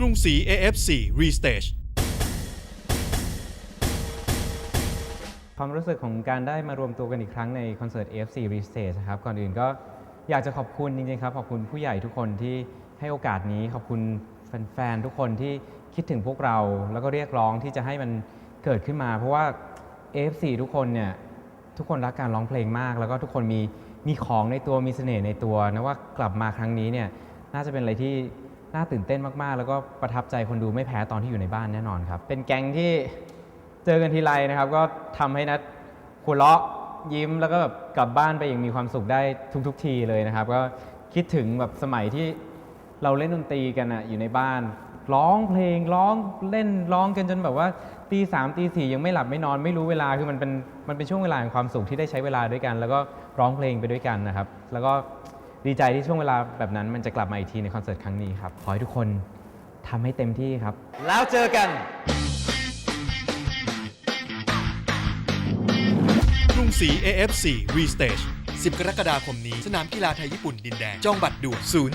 กรุงศรี AF4 Restage ความรู้สึกของการได้มารวมตัวกันอีกครั้งในคอนเสิร์ต AFC Restage นะครับ ก่อนอื่นก็อยากจะขอบคุณจริงๆครับ ขอบคุณผู้ใหญ่ทุกคนที่ให้โอกาสนี้ ขอบคุณแฟนๆ ทุกคนที่คิดถึงพวกเรา แล้วก็เรียกร้องที่จะให้มันเกิดขึ้นมา เพราะว่า AFC ทุกคนเนี่ยทุกคนรักการร้องเพลงมาก แล้วก็ทุกคนมีมีของในตัวมีเสน่ห์ในตัวนะว่ากลับมาครั้งนี้เนี่ยน่าจะเป็นอะไรที่ น่าตื่นเต้นมากๆ แล้วก็ประทับใจคนดูไม่แพ้ตอนที่อยู่ในบ้านแน่นอนครับ เป็นแก๊งที่เจอกันทีไรนะครับ ก็ทำให้นัดหัวเราะยิ้มแล้วก็แบบกลับบ้านไปอย่างมีความสุขได้ทุกๆทีเลยนะครับ ก็คิดถึงแบบสมัยที่เราเล่นดนตรีกันอะอยู่ในบ้าน ร้องเพลงร้องเล่นร้องกันจนแบบว่าตีสามตีสี่ยังไม่หลับไม่นอนไม่รู้เวลาคือมันเป็นมันเป็นช่วงเวลาแห่งความสุขที่ได้ใช้เวลาด้วยกัน แล้วก็ร้องเพลงไปด้วยกันนะครับ แล้วก็ ดีใจที่ช่วงเวลาแบบนั้นมันจะกลับมาอีกทีในคอนเสิร์ตครั้งนี้ครับ ขอให้ทุกคนทำให้เต็มที่ครับ แล้วเจอกันกรุงศรี AF4 Restage 10 กรกฎาคมนี้ สนามกีฬาไทยญี่ปุ่นดินแดง จองบัตรด่วน0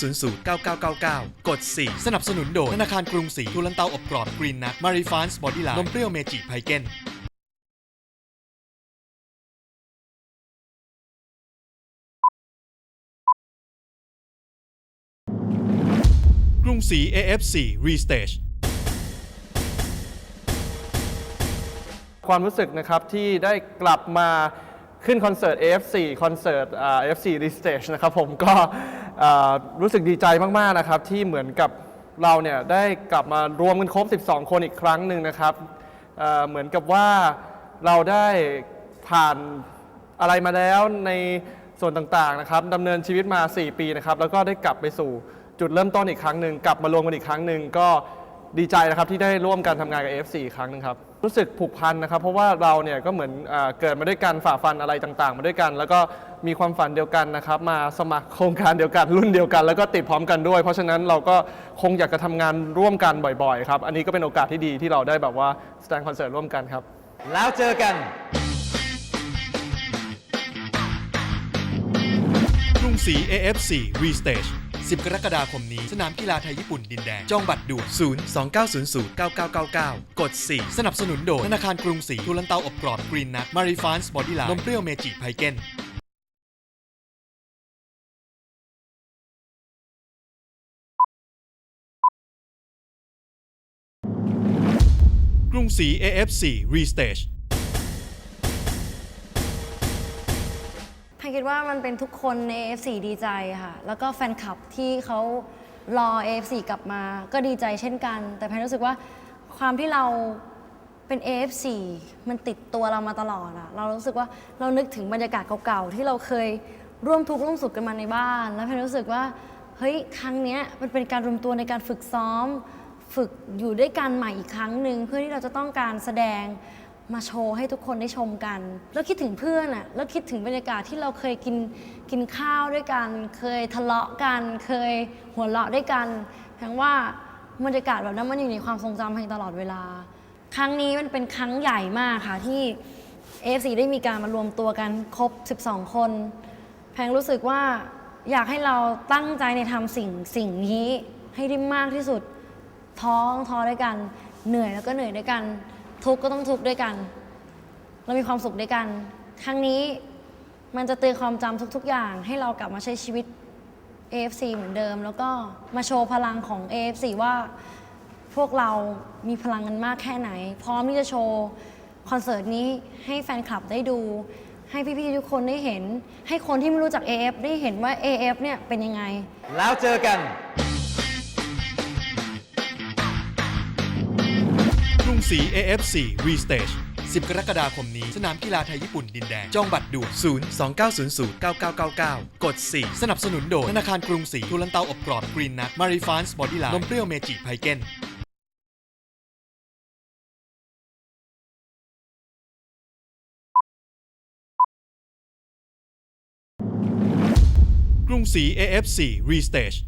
2900 9999 กด 4 สนับสนุนโดย ธนาคารกรุงศรีทุลันเตาอบกรอบกรีนนัทมารีฟานส์บอดี้ไลน์นมเปรี้ยวเมจิไพเกน สี AF4 Restage ความรู้สึกนะครับที่ได้กลับมาขึ้นคอนเสิร์ต AF4 คอนเสิร์ต AF4 Restage นะครับผมก็รู้สึกดีใจมากๆนะครับที่เหมือนกับเราเนี่ยได้กลับมารวมกันครบ 12 คนอีกครั้งหนึ่งนะครับเเหมือนกับว่าเราได้ผ่านอะไรมาแล้วในส่วนต่างๆนะครับดำเนินชีวิตมา 4 ปีนะครับแล้วก็ได้กลับไปสู่ จุดเริ่มต้นอีกครั้งหนึ่งกลับมารวมกันอีกครั้งหนึ่งก็ดีใจนะครับที่ได้ร่วมกันทำงานกับ F4 อีกครั้งหนึงครับรู้สึกผูกพันนะครับเพราะว่าเราเนี่ยก็เหมือนอาเกิดมาด้วยกันฝ่าฟันอะไรต่างๆ มาด้วยกัน แล้วก็มีความฝันเดียวกันนะครับมาสมัครโครงการเดียวกันรุ่นเดียวกัน แล้วก็ติดพร้อมกันด้วย เพราะฉะนั้นเราก็คงอยากจะทำงานร่วมกันบ่อยๆครับอันนี้ก็เป็นโอกาสที่ดีที่เราได้แบบว่าแสดงคอนเสิร์ตร่วมกันครับ แล้วเจอกัน กรุงศรี AF4 Restage 10 กรกฎาคมนี้ สนามกีฬาไทยญี่ปุ่นดินแดง จองบัตรด่วน0 2900 9999 กด 4 สนับสนุนโดยธนาคารกรุงศรีทุลันเตาอบกรอบกรีนนัทมารีฟานส์บอดี้ไลน์นมเปรี้ยวเมจิไพเกนกรุงศรี AF4 Restage ดว่ามันเป็นทุกคนใน AFC ดีใจค่ะ แล้วก็แฟนคลับที่เขารอ AFC กลับมาก็ดีใจเช่นกัน แต่แพนรู้สึกว่าความที่เราเป็น AFC มันติดตัวเรามาตลอดอะเรารู้สึกว่าเรานึกถึงบรรยากาศเก่าๆ ที่เราเคยร่วมทุกข์ร่วมสุขกันมาในบ้าน แล้วแพนรู้สึกว่าเฮ้ยครั้งเนี้ยมันเป็นการรวมตัวในการฝึกซ้อม ฝึกอยู่ด้วยกันใหม่อีกครั้งหนึ่งเพื่อที่เราจะต้องการแสดง มาโชว์ให้ทุกคนได้ชมกัน แล้วคิดถึงเพื่อนอะแล้วคิดถึงบรรยากาศที่เราเคยกินกินข้าวด้วยกัน เคยทะเลาะกัน เคยหัวเราะด้วยกันแพงว่าบรรยากาศแบบนั้นมันอยู่ในความทรงจำแพงตลอดเวลา ครั้งนี้มันเป็นครั้งใหญ่มากค่ะที่ AFC ได้มีการมารวมตัวกันครบ 12 คน แพงรู้สึกว่าอยากให้เราตั้งใจในทำสิ่งสิ่งนี้ให้ได้มากที่สุดท้องท้อด้วยกัน เหนื่อยแล้วก็เหนื่อยด้วยกัน ทุกข์ก็ต้องทุกข์ด้วยกัน เรามีความสุขด้วยกัน ครั้งนี้มันจะเตือนความจำทุก ๆ อย่าง ให้เรากลับมาใช้ชีวิต AFC เหมือนเดิม แล้วก็มาโชว์พลังของ AFC ว่าพวกเรามีพลังกันมากแค่ไหน พร้อมที่จะโชว์คอนเสิร์ตนี้ให้แฟนคลับได้ดู ให้พี่ๆทุกคนได้เห็น ให้คนที่ไม่รู้จัก AF ได้เห็นว่า AF เนี่ยเป็นยังไง แล้วเจอกัน กรุงศรี AF4 Restage 10 กรกฎาคมนี้ สนามกีฬาไทยญี่ปุ่นดินแดง จองบัตรด่วน 0 2900 9999 กด 4 สนับสนุนโดย ธนาคารกรุงศรีทุลันเตาอบกรอบกรีนนัทมารีฟานส์บอดี้ไลน์นมเปรี้ยวเมจิไพเกนกรุงศรี AF4 Restage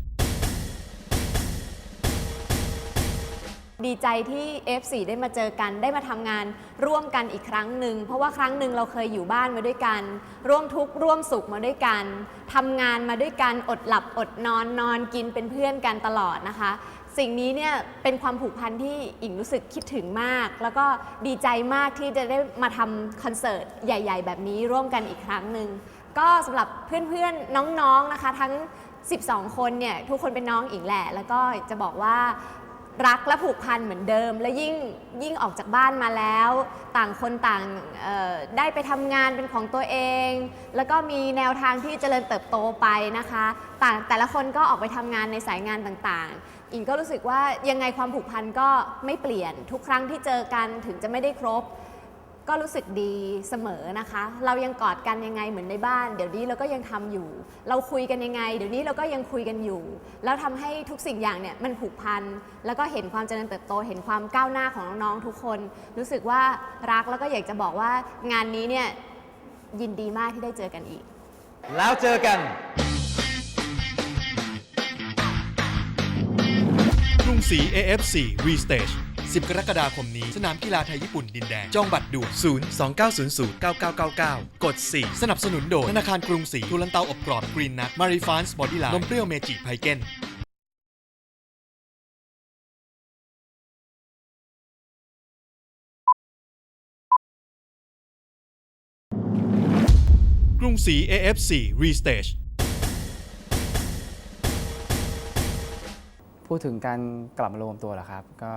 ดีใจที่ F4 ได้มาเจอกัน ได้มาทำงานร่วมกันอีกครั้งหนึ่ง เพราะว่าครั้งหนึ่งเราเคยอยู่บ้านมาด้วยกัน ร่วมทุกข์ร่วมสุขมาด้วยกันทำงานมาด้วยกัน อดหลับอดนอนนอนกินเป็นเพื่อนกันตลอดนะคะ สิ่งนี้เนี่ยเป็นความผูกพันที่อิงรู้สึกคิดถึงมาก แล้วก็ดีใจมากที่จะได้มาทำคอนเสิร์ตใหญ่ ๆ แบบนี้ร่วมกันอีกครั้งหนึ่งก็สำหรับเพื่อนๆน้องๆนะคะ ทั้ง 12 คนเนี่ยทุกคนเป็นน้องอิงแหละ แล้วก็จะบอกว่า รักและผูกพันเหมือนเดิม และยิ่งยิ่งออกจากบ้านมาแล้ว ต่างคนต่างได้ไปทำงานเป็นของตัวเอง แล้วก็มีแนวทางที่เจริญเติบโตไปนะคะ ต่างแต่ละคนก็ออกไปทำงานในสายงานต่างๆ อิงก็รู้สึกว่ายังไงความผูกพันก็ไม่เปลี่ยนทุกครั้งที่เจอกันถึงจะไม่ได้ครบ ก็รู้สึกดีเสมอนะคะ เรายังกอดกันยังไงเหมือนในบ้าน เดี๋ยวนี้เราก็ยังทำอยู่ เราคุยกันยังไง เดี๋ยวนี้เราก็ยังคุยกันอยู่ แล้วทำให้ทุกสิ่งอย่างเนี่ยมันผูกพัน แล้วก็เห็นความเจริญเติบโต เห็นความก้าวหน้าของน้องๆทุกคน รู้สึกว่ารักแล้วก็อยากจะบอกว่างานนี้เนี่ยยินดีมากที่ได้เจอกันอีก แล้วเจอกันกรุงศรี AFC Restage 10 กรกฎาคมนี้ สนามกีฬาไทยญี่ปุ่นดินแดง จองบัตรด่วน0 2 9 0 0 9 9 9 9 กด 4 สนับสนุนโดยธนาคารกรุงศรีทุลันเตาอบกรอบกรีนนัทมารีฟานส์บอดี้ไลน์นมเปรี้ยวเมจิไพเกนกรุงศรี AFC Restage พูดถึงการกลับมารวมตัวเหรอครับ ก็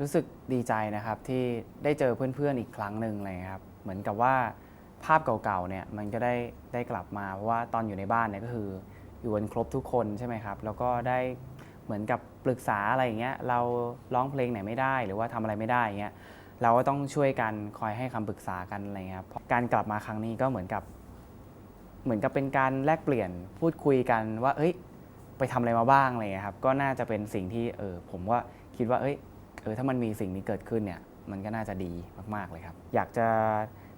รู้สึกดีใจนะครับที่ได้เจอเพื่อนๆอีกครั้งหนึ่งเลยครับ เหมือนกับว่าภาพเก่าๆเนี่ยมันก็ได้ได้กลับมาเพราะว่าตอนอยู่ในบ้านเนี่ยก็คืออยู่กันครบทุกคนใช่ไหมครับ แล้วก็ได้เหมือนกับปรึกษาอะไรอย่างเงี้ยเราร้องเพลงไหนไม่ได้หรือว่าทำอะไรไม่ได้อย่างเงี้ยเราก็ต้องช่วยกันคอยให้คำปรึกษากันอะไรเงี้ยครับการกลับมาครั้งนี้ก็เหมือนกับ เหมือนกับเป็นการแลกเปลี่ยนพูดคุยกันว่า เอ้ย ไปทำอะไรมาบ้างอะไรเงี้ยครับก็น่าจะเป็นสิ่งที่เออผมว่าคิดว่าเอ้ย เออถ้ามันมีสิ่งนี้เกิดขึ้นเนี่ยมันก็น่าจะดีมากๆเลยครับ อยากจะ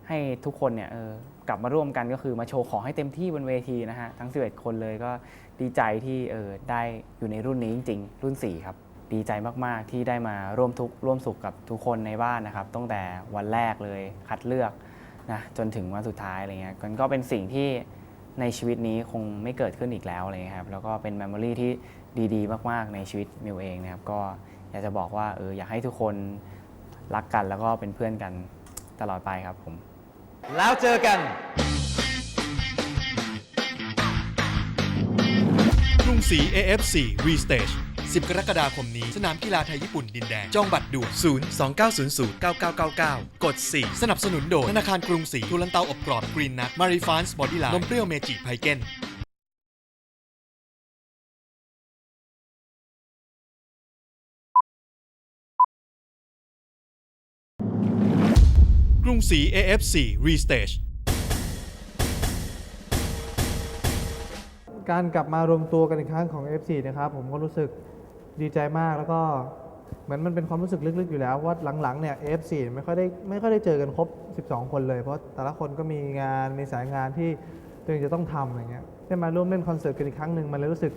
ให้ทุกคนเนี่ยเออกลับมาร่วมกันก็คือมาโชว์ของให้เต็มที่บนเวทีนะฮะทั้ง 11 คนเลยก็ดีใจที่เออได้อยู่ในรุ่นนี้จริง ๆ รุ่น 4 ครับ ดีใจมากๆที่ได้มาร่วมทุกข์ร่วมสุขกับทุกคนในบ้านนะครับตั้งแต่วันแรกเลยคัดเลือกนะจนถึงวันสุดท้ายอะไรเงี้ยมันก็เป็นสิ่งที่ในชีวิตนี้คงไม่เกิดขึ้นอีกแล้วอะไรเลยครับแล้วก็เป็นแมมโมรีที่ดีๆ มากๆในชีวิตมิวเองนะครับก็ อยากจะบอกว่าเอออยากให้ทุกคนรักกันแล้วก็เป็นเพื่อนกันตลอดไปครับผม แล้วเจอกัน กรุงศรี AFC Restage 10 กรกฎาคมนี้ สนามกีฬาไทยญี่ปุ่นดินแดง จองบัตรด่วน 0 2 9 0 0 9 9 9 9 กด 4 สนับสนุนโดยธนาคารกรุงศรีทุลันเตาอบกรอบกรีนนัทมารีฟานส์บอดี้ไลน์นมเปรี้ยวเมจิไพเกน กรุงศรี AFC Restage การกลับมารวมตัวกันอีกครั้งของ FC นะครับ ผมก็รู้สึกดีใจมากแล้วก็เหมือนมันเป็นความรู้สึกลึกๆอยู่แล้วว่าหลังๆเนี่ย FC ไม่ค่อยได้ไม่ค่อยได้เจอกันครบ 12 คนเลย เพราะแต่ละคนก็มีงานมีสายงานที่ตัวเองจะต้องทำอะไรเงี้ยได้มาร่วมเล่นคอนเสิร์ตกันอีกครั้งหนึ่งมันเลยรู้สึก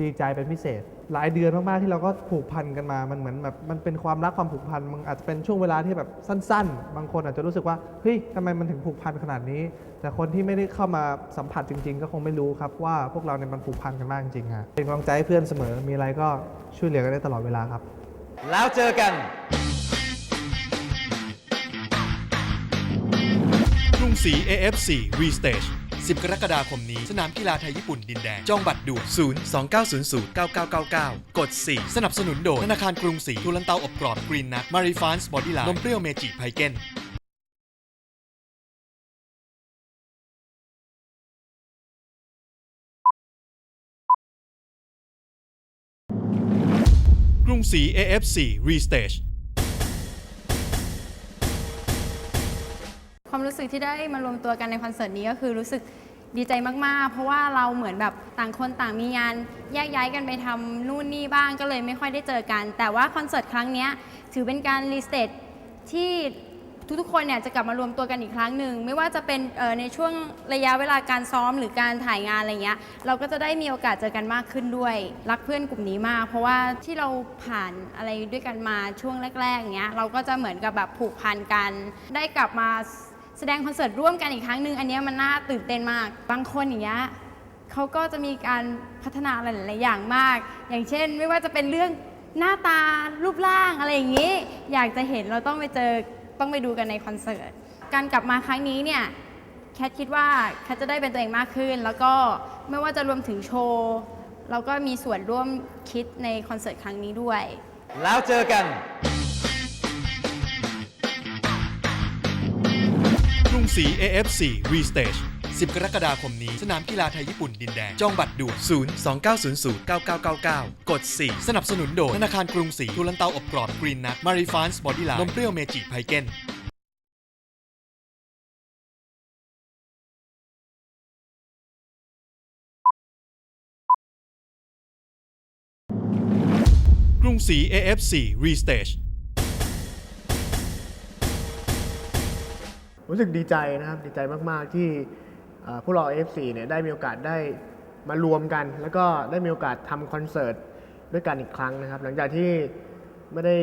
ดีใจเป็นพิเศษ หลายเดือนมากๆที่เราก็ผูกพันกันมา มันเหมือนแบบมันเป็นความรักความผูกพันมันอาจจะเป็นช่วงเวลาที่แบบสั้น ๆ บางคนอาจจะรู้สึกว่าเฮ้ยทำไมมันถึงผูกพันขนาดนี้ แต่คนที่ไม่ได้เข้ามาสัมผัสจริง ๆ ก็คงไม่รู้ครับว่าพวกเราเนี่ยมันผูกพันกันมากจริงๆฮะเป็นกำลังใจให้เพื่อนเสมอมีอะไรก็ช่วยเหลือกันได้ตลอดเวลาครับ แล้วเจอกันกรุงศรี AFC Restage 10 กรกฎาคมนี้ สนามกีฬาไทยญี่ปุ่นดินแดง จองบัตรด่วน0 2 9 0 0 9 9 9 9 กด 4 สนับสนุนโดยธนาคารกรุงศรีทุลันเตาอบกรอบกรีนนัทมารีฟานส์บอดี้ไลน์นมเปรี้ยวเมจิไพเกนกรุงศรี AFC Restage ความรู้สึกที่ได้มารวมตัวกันในคอนเสิร์ตนี้ก็คือรู้สึกดีใจมากๆ เพราะว่าเราเหมือนแบบต่างคนต่างมีงานแยกย้ายกันไปทำนู่นนี่บ้างก็เลยไม่ค่อยได้เจอกัน แต่ว่าคอนเสิร์ตครั้งเนี้ยถือเป็นการรีสเตทที่ทุกๆคนเนี่ยจะกลับมารวมตัวกันอีกครั้งหนึ่งไม่ว่าจะเป็นเอ่อในช่วงระยะเวลาการซ้อมหรือการถ่ายงานอะไรเงี้ยเราก็จะได้มีโอกาสเจอกันมากขึ้นด้วย รักเพื่อนกลุ่มนี้มาก เพราะว่าที่เราผ่านอะไรด้วยกันมาช่วงแรกๆอย่างเงี้ยเราก็จะเหมือนกับแบบผูกพันกัน ได้กลับมา แสดงคอนเสิร์ตร่วมกันอีกครั้งหนึ่งอันเนี้ยมันน่าตื่นเต้นมาก บางคนอย่างเงี้ยเขาก็จะมีการพัฒนาหลายๆอย่างมาก อย่างเช่น ไม่ว่าจะเป็นเรื่องหน้าตารูปร่างอะไรอย่างนี้ อยากจะเห็นเราต้องไปเจอต้องไปดูกันในคอนเสิร์ตการกลับมาครั้งนี้เนี่ยแคทคิดว่าแคทจะได้เป็นตัวเองมากขึ้น แล้วก็ไม่ว่าจะรวมถึงโชว์เราก็มีส่วนร่วมคิดในคอนเสิร์ตครั้งนี้ด้วย แล้วเจอกัน กรุงศรี AFC Restage 10 กรกฎาคมนี้ สนามกีฬาไทยญี่ปุ่นดินแดง จองบัตรด่วน 0 2 9 0 0 9 9 9 9 กด 4 สนับสนุนโดย ธนาคารกรุงศรีทุลันเตาอบกรอบกรีนนัทมารีฟานส์บอดี้ไลน์นมเปรี้ยวเมจิไพเกนกรุงศรี AFC Restage รู้สึกดีใจนะครับดีใจมาก ๆ ที่เอ่อพวกเรา AFC เนี่ยได้มีโอกาสได้มารวมกัน แล้วก็ได้มีโอกาสทำคอนเสิร์ตด้วยกันอีกครั้งนะครับ หลังจากที่ไม่ได้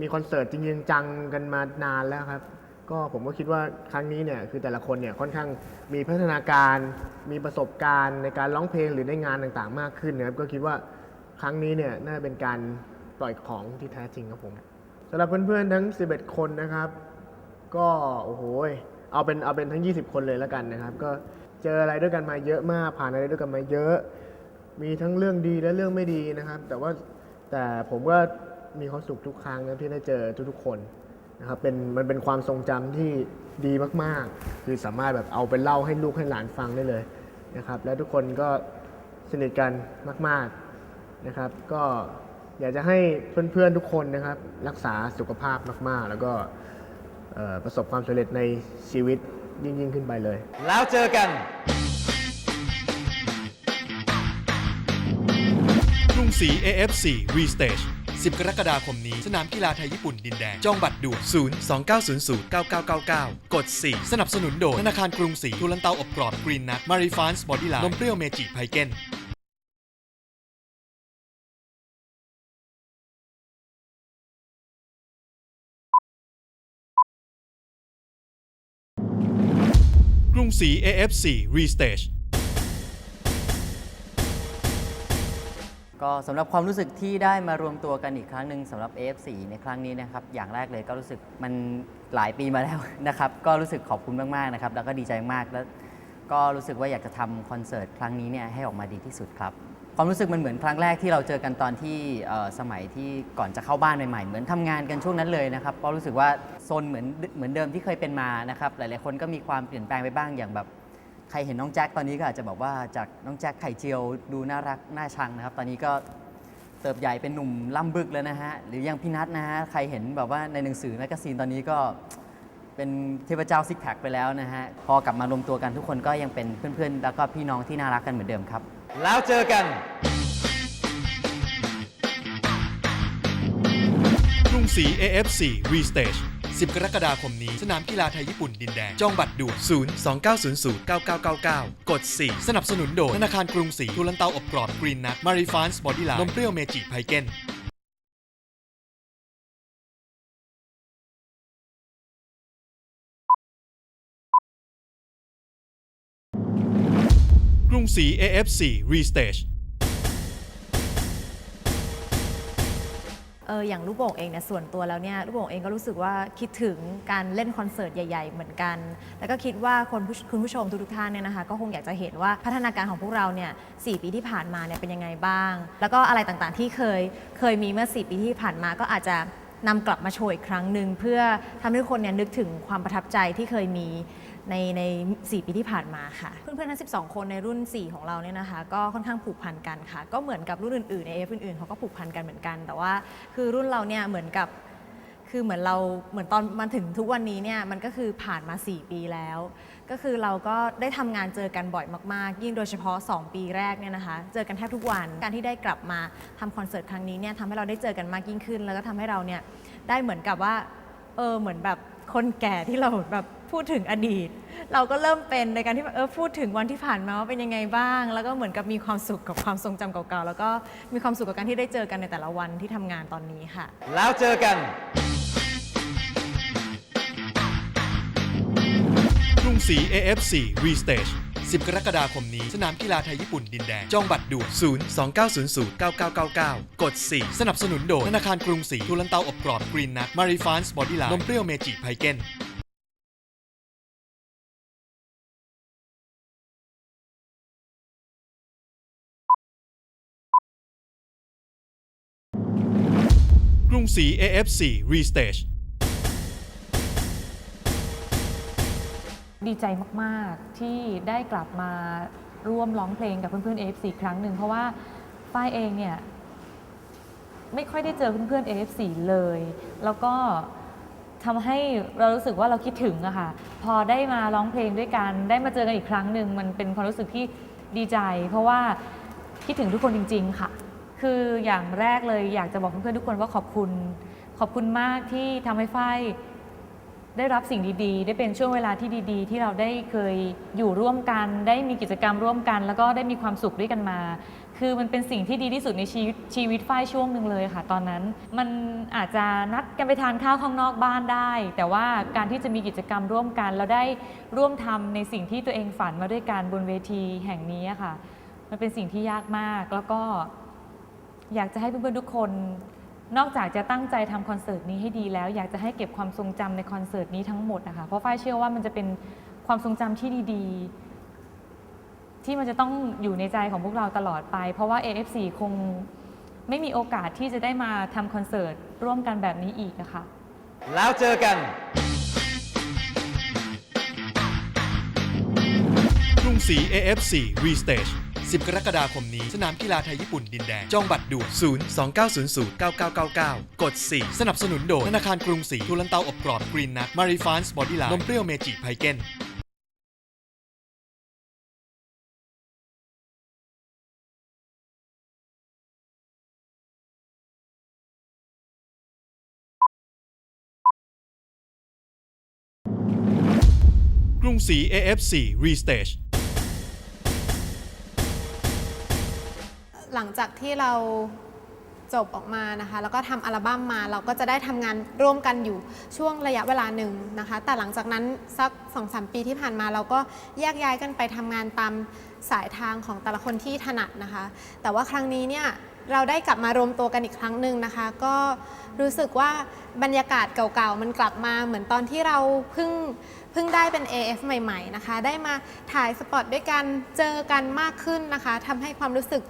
มีคอนเสิร์ตจริงๆจังกันมานานแล้วครับ ก็ผมก็คิดว่าครั้งนี้เนี่ยคือแต่ละคนเนี่ยค่อนข้างมีพัฒนาการมีประสบการณ์ในการร้องเพลงหรือในงานต่างๆ มากขึ้นนะครับก็คิดว่าครั้งนี้เนี่ยน่าจะเป็นการปล่อยของที่แท้จริงครับผมสำหรับเพื่อนๆทั้ง 11 คนนะครับ ก็โอ้โหเอาเป็นเอาเป็นทั้ง 20 คนเลยแล้วกันนะครับ ก็เจออะไรด้วยกันมาเยอะมาก ผ่านอะไรด้วยกันมาเยอะ มีทั้งเรื่องดีและเรื่องไม่ดีนะครับ แต่ว่าแต่ผมก็มีความสุขทุกครั้งนะที่ได้เจอทุกๆคนนะครับเป็นมันเป็นความทรงจำที่ดีมากๆ คือสามารถแบบเอาไปเล่าให้ลูกให้หลานฟังได้เลยนะครับ และทุกคนก็สนิทกันมาก ๆนะครับ ก็อยากจะให้เพื่อนๆทุกคนนะครับ รักษาสุขภาพมากๆ แล้วก็ ประสบความสำเร็จในชีวิตยิ่งยิ่งขึ้นไปเลย แล้วเจอกันกรุงศรี AFC Restage 10 กรกฎาคมนี้ สนามกีฬาไทยญี่ปุ่นดินแดง จองบัตรด่วน0 2 9 0 0 9 9 9 9 กด 4 สนับสนุนโดย ธนาคารกรุงศรีทุลันเตาอบกรอบกรีนนัทมารีฟานส์บอดี้ไลน์นมเปรี้ยวเมจิไพเกน สี AFC Restage ก็สำหรับความรู้สึกที่ได้มารวมตัวกันอีกครั้งหนึ่งสำหรับ AF4 ในครั้งนี้นะครับ อย่างแรกเลยก็รู้สึกมันหลายปีมาแล้วนะครับ ก็รู้สึกขอบคุณมาก ๆ นะครับ แล้วก็ดีใจมากแล้วก็รู้สึกว่าอยากจะทำคอนเสิร์ตครั้งนี้เนี่ยให้ออกมาดีที่สุดครับ ความรู้สึกมันเหมือนครั้งแรกที่เราเจอกันตอนที่สมัยที่ก่อนจะเข้าบ้านใหม่ๆ เหมือนทำงานกันช่วงนั้นเลยนะครับก็รู้สึกว่าโซนเหมือนเหมือนเดิมที่เคยเป็นมานะครับหลายๆคนก็มีความเปลี่ยนแปลงไปบ้างอย่างแบบใครเห็นน้องแจ็คตอนนี้ก็อาจจะบอกว่าจากน้องแจ็คไข่เจียวดูน่ารักน่าชังนะครับ ตอนนี้ก็เติบใหญ่เป็นหนุ่มล่ำบึกแล้วนะฮะหรืออย่างพี่นัทนะฮะใครเห็นแบบว่าในหนังสือแมกกาซีนตอนนี้ก็เป็นเทพเจ้าซิกแพคไปแล้วนะฮะพอกลับมารวมตัวกันทุกคนก็ยังเป็นเพื่อนๆ แล้วก็พี่น้องที่น่ารักกันเหมือนเดิมครับ แล้วเจอกันกรุงศรี AFC Restage 10 กรกฎาคมนี้ สนามกีฬาไทยญี่ปุ่นดินแดง จองบัตรด่วน 0 2 9 0 0 9 9 9 9 กด 4 สนับสนุนโดย ธนาคารกรุงศรีทุลันเตาอบกรอบกรีนนัทมารีฟานส์บอดี้ไลน์นมเปรี้ยวเมจิไพเกน งศรี AFC Restage เอออย่างลูกโป่งเองเนี่ยส่วนตัวแล้วเนี่ยลูกโป่งเองก็รู้สึกว่าคิดถึงการเล่นคอนเสิร์ตใหญ่ ๆ เหมือนกัน แล้วก็คิดว่าคนผู้คุณผู้ชมทุกๆท่านเนี่ยนะคะ ก็คงอยากจะเห็นว่าพัฒนาการของพวกเราเนี่ยสปีที่ผ่านมาเนี่ยเป็นยังไงบ้าง แล้วก็อะไรต่างๆที่เคยเคยมีเมื่อ 4 ปีที่ผ่านมาก็อาจจะนำกลับมาโชว์อีกครั้งหนึ่งเพื่อทำให้ทุกคนเนี่ยนึกถึงความประทับใจที่เคยมี ในใน 4 ปีที่ผ่านมาค่ะ เพื่อนๆทั้ง 12 คนในรุ่น 4 ของเราเนี่ยนะคะ ก็ค่อนข้างผูกพันกันค่ะ ก็เหมือนกับรุ่นอื่นๆในเอฟอื่นๆเขาก็ผูกพันกันเหมือนกัน แต่ว่าคือรุ่นเราเนี่ยเหมือนกับคือเหมือนเราเหมือนตอนมาถึงทุกวันนี้เนี่ยมันก็คือผ่านมา 4 ปีแล้ว ก็คือเราก็ได้ทำงานเจอกันบ่อยมากๆ ยิ่งโดยเฉพาะ 2 ปีแรกเนี่ยนะคะ เจอกันแทบทุกวันการที่ได้กลับมาทำคอนเสิร์ตครั้งนี้เนี่ยทำให้เราได้เจอกันมากยิ่งขึ้น แล้วก็ทำให้เราเนี่ยได้เหมือนกับว่าเออเหมือนแบบคนแก่ที่เราแบบ พูดถึงอดีต เราก็เริ่มเป็นในการที่แบบเออพูดถึงวันที่ผ่านมาว่าเป็นยังไงบ้าง แล้วก็เหมือนกับมีความสุขกับความทรงจำเก่าๆแล้วก็มีความสุขกับการที่ได้เจอกันในแต่ละวันที่ทำงานตอนนี้ค่ะ แล้วเจอกัน กรุงศรี AFC Restage 10 กรกฎาคมนี้ สนามกีฬาไทยญี่ปุ่นดินแดง จองบัตรด่วน0 2 9 0 0 9 9 9 9 กด 4 สนับสนุนโดย ธนาคารกรุงศรีทุลันเตาอบกรอบกรีนนัทมารีฟานส์บอดี้ไลน์นมเปรี้ยวเมจิไพเกน งศรี AF4 Restage ดีใจมาก ๆ ที่ได้กลับมาร่วมร้องเพลงกับเพื่อนๆ AFC ครั้งหนึ่งเพราะว่าฝ้ายเองเนี่ย ไม่ค่อยได้เจอเพื่อนๆ AFC เลย แล้วก็ทำให้เรารู้สึกว่าเราคิดถึงอะค่ะ พอได้มาร้องเพลงด้วยกัน ได้มาเจอกันอีกครั้งหนึ่งมันเป็นความรู้สึกที่ดีใจ เพราะว่าคิดถึงทุกคนจริง ๆ ค่ะ คืออย่างแรกเลยอยากจะบอกเพื่อนๆทุกคนว่าขอบคุณ ขอบคุณมากที่ทำให้ฝ้ายได้รับสิ่งดีๆ ได้เป็นช่วงเวลาที่ดีๆ ที่เราได้เคยอยู่ร่วมกัน ได้มีกิจกรรมร่วมกัน แล้วก็ได้มีความสุขด้วยกันมา คือมันเป็นสิ่งที่ดีที่สุดในชีวิตชีวิตฝ้ายช่วงหนึ่งเลยค่ะ ตอนนั้น มันอาจจะนัดกันไปทานข้าวข้างนอกบ้านได้ แต่ว่าการที่จะมีกิจกรรมร่วมกัน แล้วได้ร่วมทำในสิ่งที่ตัวเองฝันมาด้วยกันบนเวทีแห่งนี้ค่ะ มันเป็นสิ่งที่ยากมากแล้วก็ อยากจะให้เพื่อนๆทุกคน นอกจากจะตั้งใจทำคอนเสิร์ตนี้ให้ดีแล้ว อยากจะให้เก็บความทรงจำในคอนเสิร์ตนี้ทั้งหมดนะคะเพราะฝ้ายเชื่อว่ามันจะเป็นความทรงจำที่ดีๆ ที่มันจะต้องอยู่ในใจของพวกเราตลอดไป เพราะว่า AFC คงไม่มีโอกาสที่จะได้มาทำคอนเสิร์ตร่วมกันแบบนี้อีกอะค่ะแล้วเจอกันกรุงศรี AF4 Restage 10 กรกฎาคมนี้ สนามกีฬาไทยญี่ปุ่นดินแดง จองบัตรด่วน0 2 9 0 0 9 9 9 9 กด 4 สนับสนุนโดยธนาคารกรุงศรีทุลันเตาอบกรอบกรีนนัทมารีฟานส์บอดี้ไลน์นมเปรี้ยวเมจิไพเกนกรุงศรี AF4 Restage หลังจากที่เราจบออกมานะคะ แล้วก็ทำอัลบั้มมาเราก็จะได้ทำงานร่วมกันอยู่ช่วงระยะเวลาหนึ่งนะคะ แต่หลังจากนั้นสัก2อสปีที่ผ่านมาเราก็แยกย้ายกันไปทำงานตามสายทางของแต่ละคนที่ถนัดนะคะ แต่ว่าครั้งนี้เนี่ยเราได้กลับมารวมตัวกันอีกครั้งหนึ่งนะคะ ก็รู้สึกว่าบรรยากาศเก่าๆ มันกลับมาเหมือนตอนที่เราเพิ่งเพิ่งได้เป็น AF ใหม่ ๆนะคะ ได้มาถ่ายสปอตด้วยกันเจอกันมากขึ้นนะคะทำให้ความรู้สึก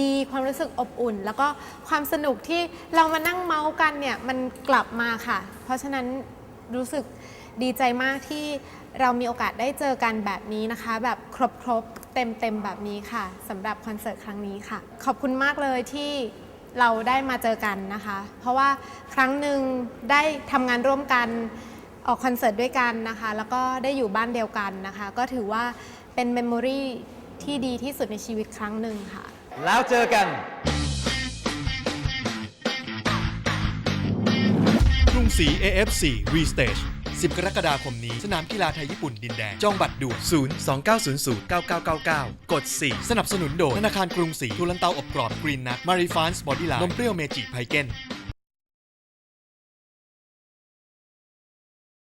ดีๆ ความรู้สึกอบอุ่น แล้วก็ความสนุกที่เรามานั่งเมาส์กันเนี่ยมันกลับมาค่ะ เพราะฉะนั้นรู้สึกดีใจมากที่เรามีโอกาสได้เจอกันแบบนี้นะคะ แบบครบๆเต็มๆแบบนี้ค่ะสำหรับคอนเสิร์ตครั้งนี้ค่ะ ขอบคุณมากเลยที่เราได้มาเจอกันนะคะ เพราะว่าครั้งหนึ่งได้ทำงานร่วมกันออกคอนเสิร์ตด้วยกันนะคะ แล้วก็ได้อยู่บ้านเดียวกันนะคะ ก็ถือว่าเป็นเมมโมรีที่ดีที่สุดในชีวิตครั้งหนึ่งค่ะ แล้วเจอกันกรุงศรี AFC Restage 10 กรกฎาคมนี้ สนามกีฬาไทยญี่ปุ่นดินแดง จองบัตรด่วน 0 2 9 0 0 9 9 9 9 กด 4 สนับสนุนโดย ธนาคารกรุงศรีทุลันเตาอบกรอบกรีนนัทมารีฟานส์บอดี้ไลน์นมเปรี้ยวเมจิไพเกน